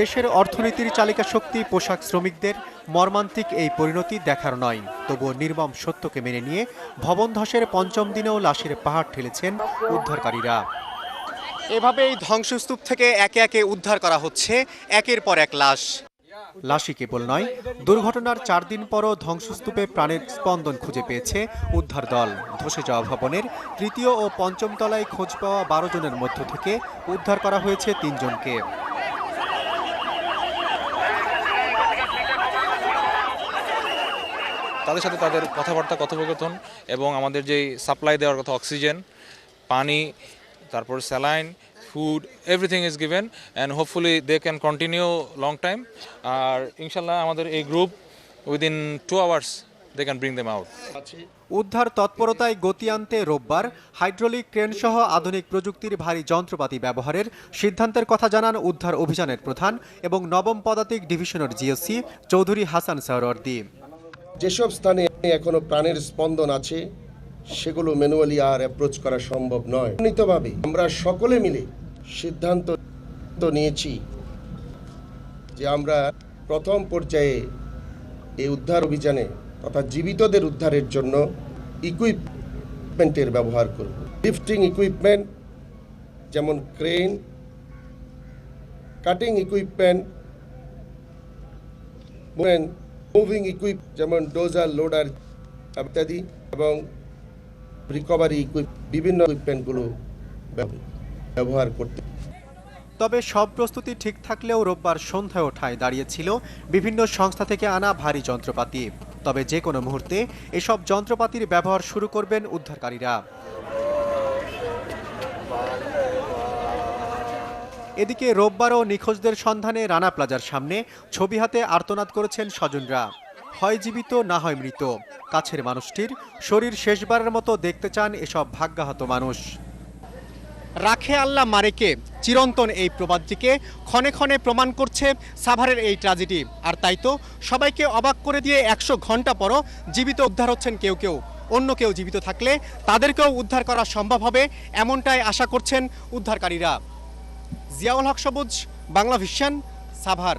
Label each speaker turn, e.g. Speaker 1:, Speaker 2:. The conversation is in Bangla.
Speaker 1: দেশের অর্থনীতির চালিকা শক্তি পোশাক শ্রমিকদের মর্মান্তিক এই পরিণতি দেখার নয়। তবুও নির্মম সত্যকে মেনে নিয়ে ভবন ধসের পঞ্চম দিনেও লাশের পাহাড় ঠেলেছেন উদ্ধারকারীরা। এভাবে এই ধ্বংসস্তূপ থেকে একে একে উদ্ধার করা হচ্ছে একের পর এক লাশ। লাশই কেবল নয় দুর্ঘটনার চার দিন পরও ধ্বংসস্তূপে প্রাণের স্পন্দন খুঁজে পেয়েছে উদ্ধার দল। ধসে যাওয়া ভবনের তৃতীয় ও পঞ্চম তলায় খোঁজ পাওয়া বারো জনের মধ্য থেকে উদ্ধার করা হয়েছে তিনজনকে।
Speaker 2: তাদের সাথে তাদের কথাবার্তা, কথোপকথন এবং আমাদের যেই সাপ্লাই দেওয়ার কথা অক্সিজেন পানি, তারপর saline food everything is given and hopefully they can continue long time আর ইনশাল্লাহ আমাদের এই group within two hours they can bring them out
Speaker 1: উদ্ধার তৎপরতায় গতি আনতে রোববার হাইড্রোলিক ক্রেন সহ আধুনিক প্রযুক্তির ভারী যন্ত্রপাতি ব্যবহারের সিদ্ধান্তের কথা জানান উদ্ধার অভিযানের প্রধান এবং নবম পদাতিক ডিভিশনের জিওসি চৌধুরী হাসান সাহরওয়ার্দী
Speaker 3: যেসব স্থানে এখনও প্রাণের স্পন্দন আছে, সেগুলো ম্যানুয়ালি আর অ্যাপ্রোচ করা সম্ভব নয়। নিতভাবে আমরা সকলে মিলে সিদ্ধান্ত তো নিয়েছি যে আমরা প্রথম পর্যায়ে এই উদ্ধার অভিযানে তথা জীবিতদের উদ্ধারের জন্য ইকুইপমেন্টের ব্যবহার করব। লিফটিং ইকুইপমেন্ট যেমন crane cutting equipment moving equip যেমন ডোজার লোডার ইত্যাদি, এবং রিকভারি ইকুইপ বিভিন্ন ইকুইপমেন্টগুলো ব্যবহার করতে।
Speaker 1: তবে সব প্রস্তুতি ঠিক থাকলেও রোববার সন্ধ্যায় ওঠায় দাঁড়িয়েছিল বিভিন্ন সংস্থা থেকে আনা ভারী যন্ত্রপাতি। তবে যে কোনো মুহূর্তে এসব যন্ত্রপাতির ব্যবহার শুরু করবেন উদ্ধারকারীরা। এদিকে রোববারও নিখোঁজদের সন্ধানে রানা প্লাজার সামনে ছবি হাতে আর্তনাদ করেছেন স্বজনরা। হয় জীবিত, না হয় মৃত। কাছের মানুষটির শরীর শেষবারের মতো দেখতে চান এসব ভাগ্যাহত মানুষ। রাখে আল্লাহ মারেকে, চিরন্তন এই প্রবাদটিকে ক্ষণে ক্ষণে প্রমাণ করছে সাভারের এই ট্র্যাজেডি আর তাই তো সবাইকে অবাক করে দিয়ে একশো ঘণ্টা পরও জীবিত উদ্ধার হচ্ছেন কেউ কেউ। অন্য কেউ জীবিত থাকলে তাদেরকেও উদ্ধার করা সম্ভব হবে, এমনটাই আশা করছেন উদ্ধারকারীরা। জিয়াউল হক সবুজ বাংলা ভিশন সাভার।